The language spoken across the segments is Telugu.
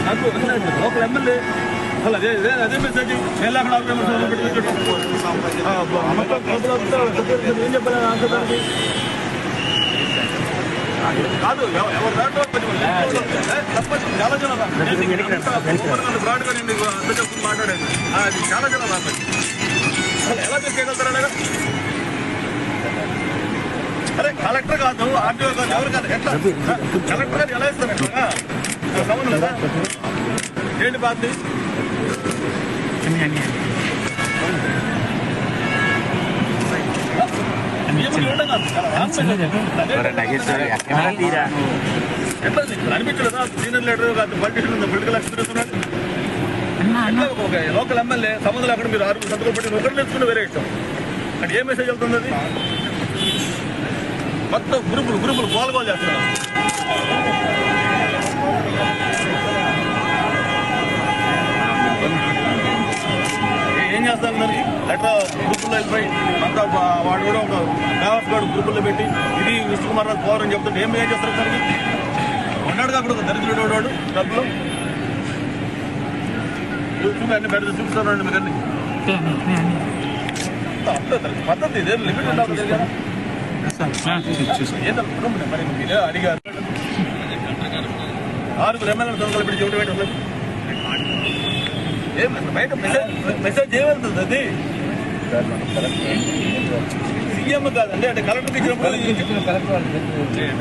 నాకు లోకల్ ఎమ్మెల్యే అసలు అదే అదే అదే మెసేజ్ నేను అక్కడ ఏం చెప్పాలి ఆన్సర్ దానికి? కాదు ఎవ- ఎవరు దాంట్లో తప్పదు. చాలా ఓపెన్గా బ్రాడ్గా నేను అంత చెప్తున్నా మాట్లాడాను అది చాలా చాలా రాదు అసలు ఎలా తీసుకెళ్తారు అలాగా? అరే కలెక్టర్ కాదు ఆర్టీఓ కాదు ఎవరు కాదు ఎట్లా? కలెక్టర్ గారు ఎలా ఇస్తారు? ఏంటి బాధ్యత? ఎట్లా అనిపించలేదా? Senior leader politician political experience ఉన్నాడు ఎట్లా ఒక లోకల్ ఎమ్మెల్యే సంబంధం అక్కడ మీరు ఆరుగురు సంతకాలు పెట్టి ఒకరు నేర్చుకున్న వేరే ఇష్టం. అక్కడ ఏ మెసేజ్ వెళ్తుంది అది? మొత్తం గ్రూపులు గ్రూపులు గోల గోల్ చేస్తున్నారు. చేస్తారు మరి. లెటర్ గ్రూపుల్లో వెళ్ళిపోయి అంతా వాడు కూడా ఒక కావర్స్ గారు గ్రూపుల్లో పెట్టి ఇది విష్ణు కుమార్ రావు పవర్ అని చెప్తుంటే ఏం ఏం చేస్తారు దానికి ఉన్నాడు అక్కడ ఒక దరిద్రుడు వాడు డబ్బులు. చూసి అన్ని పెద్ద చూపిస్తానండి మీరు అన్ని. పద్ధతి ఇదే లిమిట్ ఉండాలి మరి అడిగారు. ఆరుగురు ఎమ్మెల్యేలు దొంగలు పెట్టి ఏం బయట మెసేజ్ మెసేజ్ ఏమవుతుంది అది? సీఎం కాదండి అంటే కలెక్టర్ ఇచ్చినప్పుడు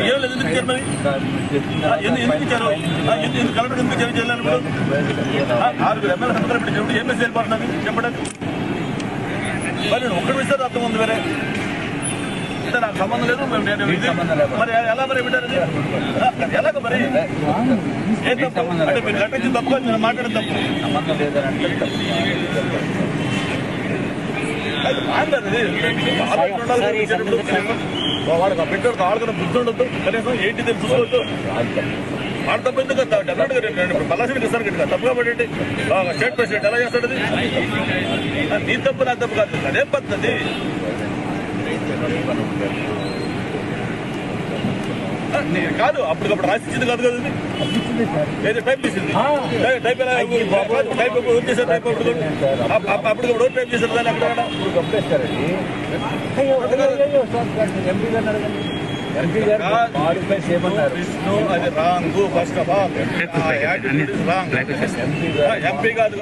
ఏం ఎందుకు ఇచ్చారు మరి? ఎందుకు ఇచ్చారు? ఎందుకు కలెక్టర్ ఎందుకు ఇచ్చారు? జిల్లాలో ఆ, ఆరుగురు ఎమ్మెల్యే దొంగలు పెట్టి చెవిటి ఏం మెసేజ్ వెళ్ళిపోతున్నది చెప్పడానికి మరి ఒక్కడి విషయాలు అర్థం ఉంది వేరే. అంటే నాకు సంబంధం లేదు మేము నేను మరి ఎలా మరి? ఆ, ఎలాగ మరి? ఏం తప్పు? అంటే మీరు కట్టించిన తప్పు నేను మాట్లాడిన తప్పు. ఉండాలి, విషయం వాడికి పెట్టాడు ఆడుకున్న బుద్ధి ఉండదు కనీసం ఏంటి తెలుసు చూసుకోవద్దు వాడు తప్పు ఎందుకు డెఫినెట్గా రేపు ఇప్పుడు పలాసీకి ఇస్తారు కదా తప్పుగా పడండి స్టేట్ ప్రెసిడెంట్ ఎలా చేస్తాడు నీ తప్పు నా తప్పు కాదు. అదే పద్ధతి. కాదు అప్పటికప్పుడు రాసిచ్చింది కాదు కదా. ఏది టైప్ చేసింది. టైప్ ఎలా టైప్ టైప్ అప్పుడు అప్పటికప్పుడు టైప్ చేశారు దాన్ని అక్కడ విష్ణు అది wrong first of all MP కాదు.